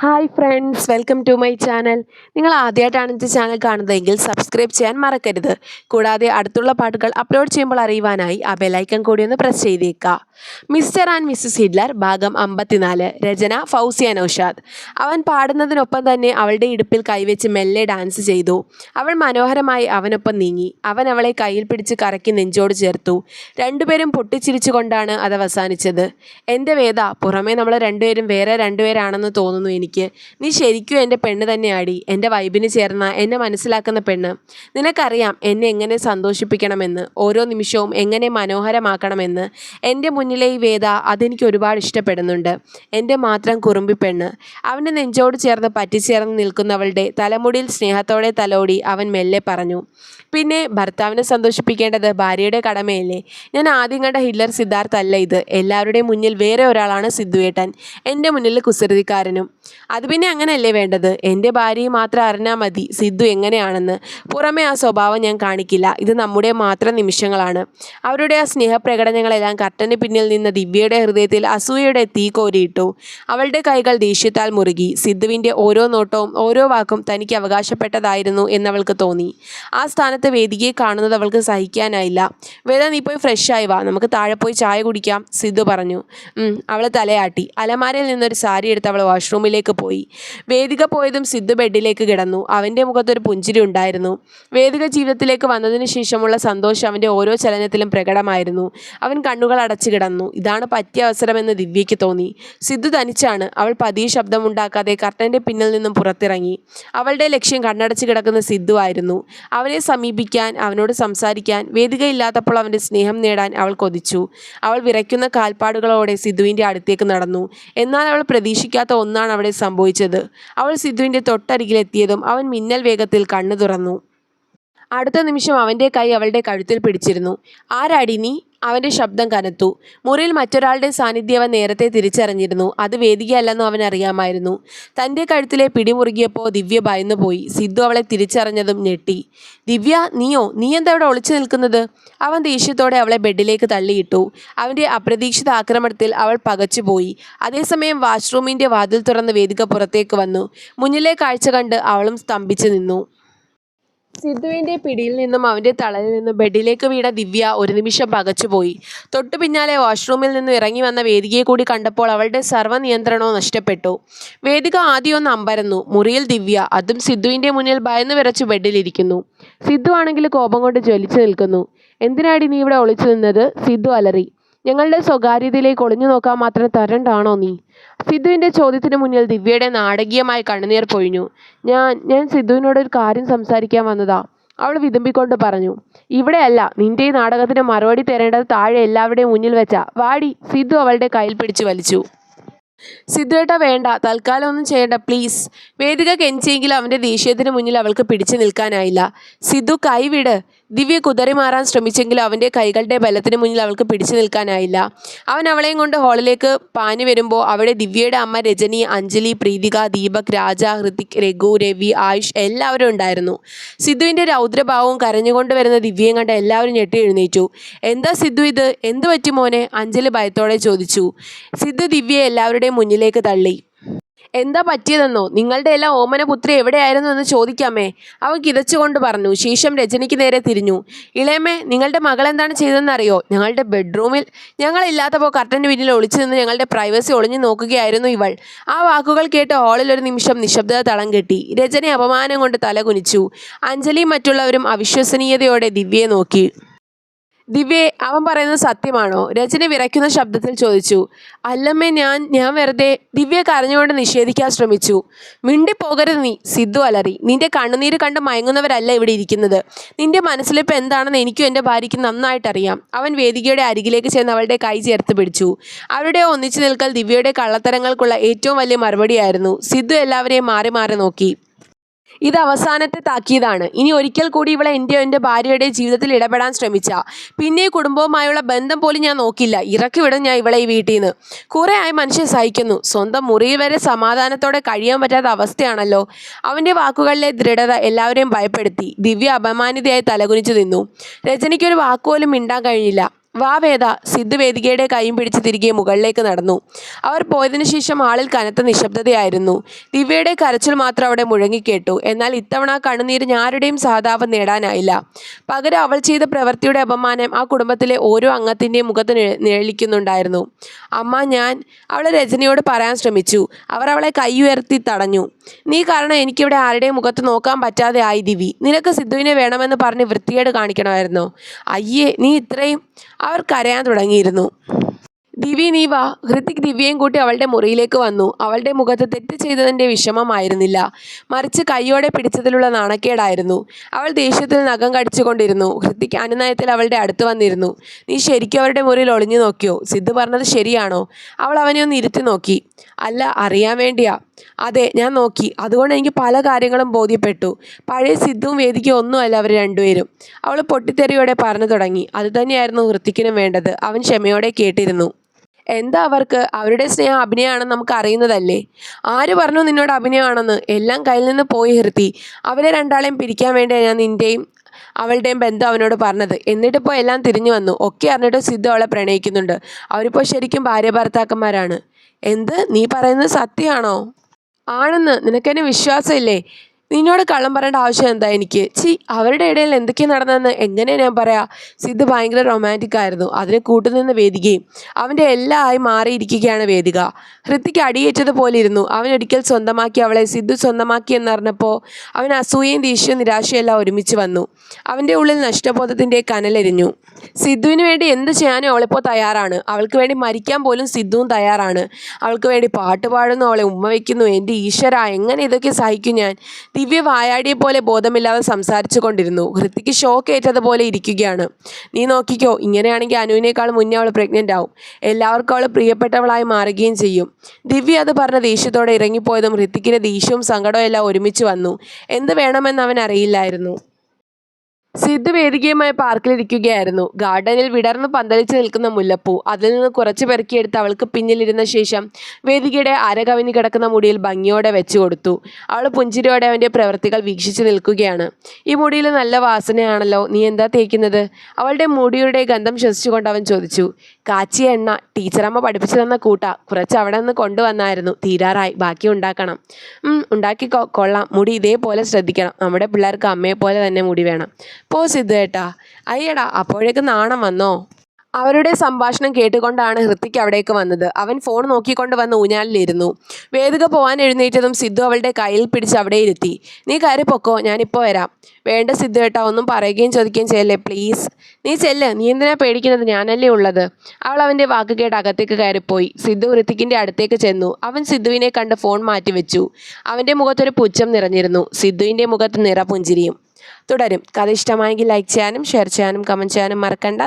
Hi friends welcome to my channel നിങ്ങൾ ആദ്യമായിട്ടാണ് എന്റെ ചാനൽ കാണുന്നതെങ്കിൽ സബ്സ്ക്രൈബ് ചെയ്യാൻ മറക്കരുത്. കൂടാതെ അടുത്തുള്ള പാട്ടുകൾ അപ്ലോഡ് ചെയ്യുമ്പോൾ അറിയുവാനായി ആ ബെലൈക്കൺ കൂടി ഒന്ന് പ്രസ് ചെയ്തേക്കുക. മിസ്റ്റർ ആൻഡ് മിസ്സസ് ഹിഡ്ലർ ഭാഗം അമ്പത്തിനാല് രചന ഫൗസിയ നൌഷാദ് അവൻ പാടുന്നതിനൊപ്പം തന്നെ അവളുടെ ഇടുപ്പിൽ കൈവച്ച് മെല്ലെ ഡാൻസ് ചെയ്തു. അവൾ മനോഹരമായി അവനൊപ്പം നീങ്ങി. അവൻ അവളെ കയ്യിൽ പിടിച്ച് കറക്കി നെഞ്ചോട് ചേർത്തു. രണ്ടുപേരും പൊട്ടിച്ചിരിച്ചുകൊണ്ടാണ് അത് അവസാനിച്ചത്. എന്റെ വേദ പുറമേ നമ്മൾ രണ്ടുപേരും വേറെ രണ്ടുപേരാണെന്ന് തോന്നുന്നു എനിക്ക്. നീ ശരിക്കും എന്റെ പെണ്ണ് തന്നെയാടി. എന്റെ വൈബിന് ചേർന്ന എന്നെ മനസ്സിലാക്കുന്ന പെണ്ണ്. നിനക്കറിയാം എന്നെ എങ്ങനെ സന്തോഷിപ്പിക്കണമെന്ന് ഓരോ നിമിഷവും എങ്ങനെ മനോഹരമാക്കണമെന്ന്. എന്റെ മുന്നിലെ ഈ വേദ അതെനിക്ക് ഒരുപാട് ഇഷ്ടപ്പെടുന്നുണ്ട്. എന്റെ മാത്രം കുറുമ്പി പെണ്ണ്. അവന്റെ നെഞ്ചോട് ചേർന്ന് പറ്റിച്ചേർന്ന് നിൽക്കുന്നവളുടെ തലമുടിയിൽ സ്നേഹത്തോടെ തലോടി അവൻ മെല്ലെ പറഞ്ഞു പിന്നെ ഭർത്താവിനെ സന്തോഷിപ്പിക്കേണ്ടത് ഭാര്യയുടെ കടമയല്ലേ? ഞാൻ ആദ്യം കണ്ട ഹിറ്റ്ലർ സിദ്ധാർത്ഥ് അല്ല ഇത്. എല്ലാവരുടെയും മുന്നിൽ വേറെ ഒരാളാണ് സിദ്ധുവേട്ടൻ. എന്റെ മുന്നിൽ കുസൃതിക്കാരനും. അത് പിന്നെ അങ്ങനെയല്ലേ വേണ്ടത്? എന്റെ ഭാര്യയെ മാത്രം അറിഞ്ഞാൽ മതി. സിദ്ധു എങ്ങനെയാണെന്ന്. പുറമേ ആ സ്വഭാവം ഞാൻ കാണിക്കില്ല. ഇത് നമ്മുടെ മാത്രം നിമിഷങ്ങളാണ്. അവരുടെ ആ സ്നേഹപ്രകടനങ്ങളെല്ലാം കർട്ടന് പിന്നിൽ നിന്ന് ദിവ്യയുടെ ഹൃദയത്തിൽ അസൂയയുടെ തീ കോരിയിട്ടു. അവളുടെ കൈകൾ ദേഷ്യത്താൽ മുറുകി. സിദ്ധുവിന്റെ ഓരോ നോട്ടവും ഓരോ വാക്കും തനിക്ക് അവകാശപ്പെട്ടതായിരുന്നു എന്നവൾക്ക് തോന്നി. ആ സ്ഥാനത്ത് വേദികയെ കാണുന്നത് അവൾക്ക് സഹിക്കാനായില്ല. വേദ നീ പോയി ഫ്രഷ് ആയി വാ. നമുക്ക് താഴെ പോയി ചായ കുടിക്കാം സിദ്ധു പറഞ്ഞു. അവൾ തലയാട്ടി. അലമാരയിൽ നിന്നൊരു സാരി എടുത്ത് അവൾ വാഷ്റൂമിലേക്ക് പോയി. വേദിക പോയതും സിദ്ധു ബെഡിലേക്ക് കിടന്നു. അവന്റെ മുഖത്തൊരു പുഞ്ചിരി ഉണ്ടായിരുന്നു. വേദിക ജീവിതത്തിലേക്ക് വന്നതിന് ശേഷമുള്ള സന്തോഷം അവന്റെ ഓരോ ചലനത്തിലും പ്രകടമായിരുന്നു. അവൻ കണ്ണുകൾ അടച്ചു കിടന്നു. ഇതാണ് പറ്റിയ അവസരമെന്ന് ദിവ്യയ്ക്ക് തോന്നി. സിദ്ധു തനിച്ചാണ്. അവൾ പതിയെ ശബ്ദമുണ്ടാക്കാതെ കർട്ടന്റെ പിന്നിൽ നിന്നും പുറത്തിറങ്ങി. അവളുടെ ലക്ഷ്യം കണ്ണടച്ച് കിടക്കുന്ന സിദ്ധു ആയിരുന്നു. അവനെ സമീപിക്കാൻ അവനോട് സംസാരിക്കാൻ വേദികയില്ലാത്തപ്പോൾ അവന്റെ സ്നേഹം നേടാൻ അവൾ കൊതിച്ചു. അവൾ വിറയ്ക്കുന്ന കാൽപ്പാടുകളോടെ സിദ്ധുവിന്റെ അടുത്തേക്ക് നടന്നു. എന്നാൽ അവൾ പ്രതീക്ഷിക്കാത്ത ഒന്നാണ് അവിടെ സംഭവിച്ചത്. അവൾ സിദ്ധുവിന്റെ തൊട്ടരികിലെത്തിയതും അവൻ മിന്നൽ വേഗത്തിൽ കണ്ണു തുറന്നു. അടുത്ത നിമിഷം അവന്റെ കൈ അവളുടെ കഴുത്തിൽ പിടിച്ചിരുന്നു. ആരാടി നീ? അവന്റെ ശബ്ദം കനത്തു. മുറിയിൽ മറ്റൊരാളുടെ സാന്നിധ്യം അവൻ നേരത്തെ തിരിച്ചറിഞ്ഞിരുന്നു. അത് വേദികയല്ലെന്നും അവൻ അറിയാമായിരുന്നു. തന്റെ കഴുത്തിലെ പിടിമുറുകിയപ്പോൾ ദിവ്യ ഭയന്നുപോയി. സിദ്ധു അവളെ തിരിച്ചറിഞ്ഞതും ഞെട്ടി. ദിവ്യ നീയോ? നീ എന്താ ഇവിടെ ഒളിച്ചു നിൽക്കുന്നത്? അവൻ ദേഷ്യത്തോടെ അവളെ ബെഡിലേക്ക് തള്ളിയിട്ടു. അവന്റെ അപ്രതീക്ഷിത ആക്രമണത്തിൽ അവൾ പകച്ചുപോയി. അതേസമയം വാഷ്റൂമിന്റെ വാതിൽ തുറന്ന് വേദിക പുറത്തേക്ക് വന്നു. മുന്നിലെ കാഴ്ച കണ്ട് അവളും സ്തംഭിച്ചു നിന്നു. സിദ്ധുവിന്റെ പിടിയിൽ നിന്നും അവന്റെ തളയിൽ നിന്നും ബെഡിലേക്ക് വീണ ദിവ്യ ഒരു നിമിഷം പകച്ചുപോയി തൊട്ടു പിന്നാലെ വാഷ്റൂമിൽ നിന്നും ഇറങ്ങി വന്ന വേദികയെ കൂടി കണ്ടപ്പോൾ അവളുടെ സർവ നിയന്ത്രണവും നഷ്ടപ്പെട്ടു. വേദിക ആദ്യം ഒന്ന് അമ്പരന്നു. മുറിയിൽ ദിവ്യ അതും സിദ്ധുവിന്റെ മുന്നിൽ ഭയന്നു വിറച്ചു ബെഡിലിരിക്കുന്നു സിദ്ധു ആണെങ്കിൽ കോപം കൊണ്ട് ജ്വലിച്ചു നിൽക്കുന്നു. എന്തിനാടി നീ ഇവിടെ ഒളിച്ചു നിന്നത്? സിദ്ധു അലറി. ഞങ്ങളുടെ സ്വകാര്യതയിലേക്ക് ഒളിഞ്ഞു നോക്കാൻ മാത്രം തരണ്ടാണോ നീ? സിദ്ധുവിന്റെ ചോദ്യത്തിന് മുന്നിൽ ദിവ്യയുടെ നാടകീയമായി കണ്ണുനീർ പൊഴിഞ്ഞു. ഞാൻ ഞാൻ സിദ്ധുവിനോട് ഒരു കാര്യം സംസാരിക്കാൻ വന്നതാ. അവൾ വിതുമ്പിക്കൊണ്ട് പറഞ്ഞു ഇവിടെയല്ല നിന്റെ ഈ നാടകത്തിന് മറുപടി തരേണ്ടത് താഴെ എല്ലാവരുടെയും മുന്നിൽ വെച്ചാ. വാടി സിദ്ധു അവളുടെ കയ്യിൽ പിടിച്ചു വലിച്ചു. സിദ്ധുവേട്ട വേണ്ട. തൽക്കാലം ഒന്നും ചെയ്യണ്ട പ്ലീസ് വേദിക കെഞ്ചിയെങ്കിലും അവന്റെ ദേഷ്യത്തിന് മുന്നിൽ അവൾക്ക് പിടിച്ചു നിൽക്കാനായില്ല. സിദ്ധു കൈവിട് ദിവ്യ കുതറി മാറാൻ ശ്രമിച്ചെങ്കിലും അവന്റെ കൈകളുടെ ബലത്തിന് മുന്നിൽ അവൾക്ക് പിടിച്ചു നിൽക്കാനായില്ല. അവൻ അവളെയും കൊണ്ട് ഹാളിലേക്ക് പാഞ്ഞു വരുമ്പോൾ അവിടെ ദിവ്യയുടെ അമ്മ രജനി അഞ്ജലി പ്രീതിക ദീപക് രാജ ഹൃതിക് രഘു രവി ആയുഷ് എല്ലാവരും ഉണ്ടായിരുന്നു. സിദ്ധുവിന്റെ രൗദ്രഭാവവും കരഞ്ഞുകൊണ്ട് വരുന്ന ദിവ്യയും കണ്ട് എല്ലാവരും ഞെട്ടി എഴുന്നേറ്റു. എന്താ സിദ്ധു ഇത്? എന്ത് പറ്റി മോനെ? അഞ്ജലി ഭയത്തോടെ ചോദിച്ചു. സിദ്ധു ദിവ്യയെ എല്ലാവരുടെയും മുന്നിലേക്ക് തള്ളി. എന്താ പറ്റിയതെന്നോ? നിങ്ങളുടെ എല്ലാം ഓമനപുത്രി എവിടെയായിരുന്നു എന്ന് ചോദിക്കാമേ. അവൻ കിതച്ചുകൊണ്ട് പറഞ്ഞു. ശേഷം രജനിക്ക് നേരെ തിരിഞ്ഞു. ഇളയമ്മേ നിങ്ങളുടെ മകൾ എന്താണ് ചെയ്തതെന്നറിയോ? ഞങ്ങളുടെ ബെഡ്റൂമിൽ ഞങ്ങളില്ലാത്തപ്പോൾ കർട്ടന്റെ പിന്നിൽ ഒളിച്ചു നിന്ന് ഞങ്ങളുടെ പ്രൈവസി ഒളിഞ്ഞു നോക്കുകയായിരുന്നു ഇവൾ. ആ വാക്കുകൾ കേട്ട് ഹാളിൽ ഒരു നിമിഷം നിശബ്ദത തളം കെട്ടി. രജനി അപമാനം കൊണ്ട് തലകുനിച്ചു അഞ്ജലിയും മറ്റുള്ളവരും അവിശ്വസനീയതയോടെ ദിവ്യയെ നോക്കി. ദിവ്യേ അവൻ പറയുന്നത് സത്യമാണോ? രചന വിറയ്ക്കുന്ന ശബ്ദത്തിൽ ചോദിച്ചു. അല്ലമ്മേ ഞാൻ ഞാൻ വെറുതെ ദിവ്യ കരഞ്ഞുകൊണ്ട് നിഷേധിക്കാൻ ശ്രമിച്ചു. മിണ്ടിപ്പോകരുത് നീ സിദ്ധു അലറി. നിന്റെ കണ്ണുനീര് കണ്ട് മയങ്ങുന്നവരല്ല ഇവിടെ ഇരിക്കുന്നത്. നിന്റെ മനസ്സിലിപ്പോൾ എന്താണെന്ന് എനിക്കും എന്റെ ഭാര്യയ്ക്ക് നന്നായിട്ടറിയാം. അവൻ വേദികയുടെ അരികിലേക്ക് ചെന്ന് അവളുടെ കൈ ചേർത്ത് പിടിച്ചു. അവരുടെ ഒന്നിച്ചു നിൽക്കൽ ദിവ്യയുടെ കള്ളത്തരങ്ങൾക്കുള്ള ഏറ്റവും വലിയ മറുപടിയായിരുന്നു. സിദ്ധു എല്ലാവരെയും മാറി മാറി നോക്കി. ഇത് അവസാനത്തെ താക്കീതാണ്. ഇനി ഒരിക്കൽ കൂടി ഇവളെ എന്റെ എന്റെ ഭാര്യയുടെ ജീവിതത്തിൽ ഇടപെടാൻ ശ്രമിച്ച. പിന്നെ കുടുംബവുമായുള്ള ബന്ധം പോലും ഞാൻ നോക്കില്ല. ഇറക്കി വിടും ഞാൻ ഇവളെ ഈ വീട്ടിൽ നിന്ന് കുറേ ആയി മനുഷ്യൻ സഹിക്കുന്നു. സ്വന്തം മുറിയിൽ വരെ സമാധാനത്തോടെ കഴിയാൻ പറ്റാത്ത അവസ്ഥയാണല്ലോ. അവന്റെ വാക്കുകളിലെ ദൃഢത എല്ലാവരെയും ഭയപ്പെടുത്തി. ദിവ്യ അപമാനിതയായി തലകുനിച്ചു നിന്നു. രജനിക്കൊരു വാക്കുപോലും മിണ്ടാൻ കഴിഞ്ഞില്ല. വാ സിദ്ധുവേദികയുടെ വേദികയുടെ കൈയും പിടിച്ച് തിരികെ മുകളിലേക്ക് നടന്നു. അവർ പോയതിനു ശേഷം ആളിൽ കനത്ത നിശബ്ദതയായിരുന്നു. ദിവ്യയുടെ കരച്ചിൽ മാത്രം അവിടെ മുഴങ്ങിക്കേട്ടു. എന്നാൽ ഇത്തവണ കണ്ണുനീര് ആരുടെയും സഹതാപം നേടാനായില്ല. പകരം അവൾ ചെയ്ത പ്രവൃത്തിയുടെ അപമാനം ആ കുടുംബത്തിലെ ഓരോ അംഗത്തിന്റെയും മുഖത്ത് നിഴ- നിഴലിക്കുന്നുണ്ടായിരുന്നു. അമ്മ ഞാൻ അവളെ രജനിയോട് പറയാൻ ശ്രമിച്ചു. അവർ അവളെ കൈ ഉയർത്തി തടഞ്ഞു. നീ കാരണം എനിക്കിവിടെ ആരുടെയും മുഖത്ത് നോക്കാൻ പറ്റാതെ ആയി ദിവി നിനക്ക് സിദ്ധുവിനെ വേണമെന്ന് പറഞ്ഞ് വൃത്തികേട് കാണിക്കണമായിരുന്നു. അയ്യേ നീ ഇത്രയും അവർ കരയാൻ തുടങ്ങിയിരുന്നു. ദിവി നീ വാ ഹൃതിക് ദിവ്യയും കൂട്ടി അവളുടെ മുറിയിലേക്ക് വന്നു. അവളുടെ മുഖത്ത് തെറ്റ് ചെയ്തതിന്റെ വിഷമമായിരുന്നില്ല. മറിച്ച് കൈയോടെ പിടിച്ചതിലുള്ള നാണക്കേടായിരുന്നു. അവൾ ദേഷ്യത്തിൽ നഖം കടിച്ചുകൊണ്ടിരുന്നു. ഹൃതിക് അനുനയത്തിൽ അവളുടെ അടുത്ത് വന്നിരുന്നു. നീ ശരിക്കും അവരുടെ മുറിയിൽ ഒളിഞ്ഞു നോക്കിയോ? സിദ്ധു പറഞ്ഞത് ശരിയാണോ? അവൾ അവനെ ഒന്ന് ഇരുത്തി നോക്കി. അല്ല അറിയാൻ വേണ്ടിയാ. അതെ ഞാൻ നോക്കി. അതുകൊണ്ട് എനിക്ക് പല കാര്യങ്ങളും ബോധ്യപ്പെട്ടു. പഴയ സിദ്ധുവും വേദിക്കും ഒന്നുമല്ല അവർ രണ്ടുപേരും. അവൾ പൊട്ടിത്തെറിയോടെ പറഞ്ഞു തുടങ്ങി. അത് തന്നെയായിരുന്നു ഹൃത്തിക്കിനും വേണ്ടത്. അവൻ ക്ഷമയോടെ കേട്ടിരുന്നു. എന്താ അവർക്ക്? അവരുടെ സ്നേഹം അഭിനയമാണെന്ന് നമുക്ക് അറിയുന്നതല്ലേ? ആര് പറഞ്ഞു നിന്നോട് അഭിനയമാണെന്ന്? എല്ലാം കയ്യിൽ നിന്ന് പോയി ഹൃത്തി. അവരെ രണ്ടാളെയും പിരിക്കാൻ വേണ്ടിയാണ് ഞാൻ നിന്റെയും അവളുടെയും ബന്ധം അവനോട് പറഞ്ഞത്. എന്നിട്ടിപ്പോൾ എല്ലാം തിരിഞ്ഞു വന്നു. ഒക്കെ അറിഞ്ഞിട്ട് സിദ്ധ അവളെ പ്രണയിക്കുന്നുണ്ട്. അവരിപ്പോൾ ശരിക്കും ഭാര്യ ഭർത്താക്കന്മാരാണ്. എന്ത്? നീ പറയുന്നത് സത്യമാണോ? ആണെന്ന്. നിനക്കെന്നെ വിശ്വാസമില്ലേ? നിന്നോട് കള്ളം പറയേണ്ട ആവശ്യം എന്താ എനിക്ക്? ചി അവരുടെ ഇടയിൽ എന്തൊക്കെയാണ് നടന്നതെന്ന് എങ്ങനെ ഞാൻ പറയാ? സിദ്ധു ഭയങ്കര റൊമാന്റിക് ആയിരുന്നു. അതിനെ കൂട്ടുനിന്ന് വേദികയും അവന്റെ എല്ലാ ആയി മാറിയിരിക്കുകയാണ് വേദിക. ഹൃത്തിക്ക് അടിയേറ്റതുപോലെ ഇരുന്നു. അവൻ ഒരിക്കൽ സ്വന്തമാക്കി അവളെ സിദ്ധു സ്വന്തമാക്കി എന്നറിഞ്ഞപ്പോൾ അവൻ അസൂയയും ദേഷ്യവും നിരാശയും എല്ലാം ഒരുമിച്ച് വന്നു. അവന്റെ ഉള്ളിൽ നഷ്ടബോധത്തിന്റെ കനലെരിഞ്ഞു. സിദ്ധുവിന് വേണ്ടി എന്ത് ചെയ്യാനും അവളിപ്പോൾ തയ്യാറാണ്. അവൾക്ക് വേണ്ടി മരിക്കാൻ പോലും സിദ്ധുവും തയ്യാറാണ്. അവൾക്ക് വേണ്ടി പാട്ട് പാടുന്നു അവളെ ഉമ്മ വയ്ക്കുന്നു എന്റെ ഈശ്വര എങ്ങനെ ഇതൊക്കെ സഹിക്കും ഞാൻ? ദിവ്യ വായാടിയെ പോലെ ബോധമില്ലാതെ സംസാരിച്ചു കൊണ്ടിരുന്നു. ഹൃത്തിക്ക് ഷോക്ക് ഏറ്റതുപോലെ ഇരിക്കുകയാണ്. നീ നോക്കിക്കോ ഇങ്ങനെയാണെങ്കിൽ അനുവിനേക്കാൾ മുന്നേ അവൾ പ്രഗ്നന്റ് ആവും. എല്ലാവർക്കും അവൾ പ്രിയപ്പെട്ടവളായി മാറുകയും ചെയ്യും. ദിവ്യ അത് പറഞ്ഞ ദേഷ്യത്തോടെ ഇറങ്ങിപ്പോയതും ഹൃത്തിക്കിന്റെ ദേഷ്യവും സങ്കടവും എല്ലാം ഒരുമിച്ച് വന്നു. എന്ത് വേണമെന്ന് അവൻ അറിയില്ലായിരുന്നു. സിദ്ധു വേദികയുമായി പാർക്കിലിരിക്കുകയായിരുന്നു. ഗാർഡനിൽ വിടർന്നു പന്തലിച്ചു നിൽക്കുന്ന മുല്ലപ്പൂ. അതിൽ നിന്ന് കുറച്ച് പെറുക്കിയെടുത്ത് അവൾക്ക് പിന്നിലിരുന്ന ശേഷം വേദികയുടെ അരകവിഞ്ഞ് കിടക്കുന്ന മുടിയിൽ ഭംഗിയോടെ വെച്ചു കൊടുത്തു അവൾ പുഞ്ചിരിയോടെ അവന്റെ പ്രവൃത്തികൾ വീക്ഷിച്ചു നിൽക്കുകയാണ്. ഈ മുടിയിൽ നല്ല വാസനയാണല്ലോ. നീ എന്താ തേക്കുന്നത്? അവളുടെ മുടിയുടെ ഗന്ധം ശ്വസിച്ചുകൊണ്ട് അവൻ ചോദിച്ചു. കാച്ചിയ എണ്ണ. ടീച്ചറമ്മ പഠിപ്പിച്ചു തന്ന കൂട്ട. കുറച്ച് അവിടെ നിന്ന് കൊണ്ടുവന്നായിരുന്നു. തീരാറായി. ബാക്കി ഉണ്ടാക്കണം. ഉണ്ടാക്കി കൊള്ളാം. മുടി ഇതേപോലെ ശ്രദ്ധിക്കണം. നമ്മുടെ പിള്ളേർക്ക് അമ്മയെ പോലെ തന്നെ മുടി വേണം. പോ സിദ്ധേട്ടാ അയ്യടാ അപ്പോഴേക്ക് നാണം വന്നോ? അവരുടെ സംഭാഷണം കേട്ടുകൊണ്ടാണ് ഹൃത്തിക് അവിടേക്ക് വന്നത്. അവൻ ഫോൺ നോക്കിക്കൊണ്ട് വന്ന് ഊഞ്ഞാലിലിരുന്നു. വേദിക പോവാൻ എഴുന്നേറ്റതും സിദ്ധു അവളുടെ കയ്യിൽ പിടിച്ച് അവിടെ ഇരുത്തി. നീ കയറി പൊക്കോ ഞാനിപ്പോൾ വരാം. വേണ്ട സിദ്ധു ഏട്ടാ ഒന്നും പറയുകയും ചോദിക്കുകയും ചെയ്യല്ലേ പ്ലീസ്. നീ ചെല്ല് നീ എന്തിനാ പേടിക്കുന്നത്? ഞാനല്ലേ ഉള്ളത്. അവൾ അവന്റെ വാക്ക് കേട്ട് അകത്തേക്ക് കയറിപ്പോയി. സിദ്ധു ഹൃത്തിക്കിന്റെ അടുത്തേക്ക് ചെന്നു. അവൻ സിദ്ധുവിനെ കണ്ട് ഫോൺ മാറ്റിവെച്ചു. അവന്റെ മുഖത്തൊരു പുച്ഛം നിറഞ്ഞിരുന്നു. സിദ്ധുവിന്റെ മുഖത്ത് നിറപുഞ്ചിരിയും. തുടരും. കഥ ഇഷ്ടമായെങ്കിൽ ലൈക്ക് ചെയ്യാനും ഷെയർ ചെയ്യാനും കമന്റ് ചെയ്യാനും മറക്കണ്ട.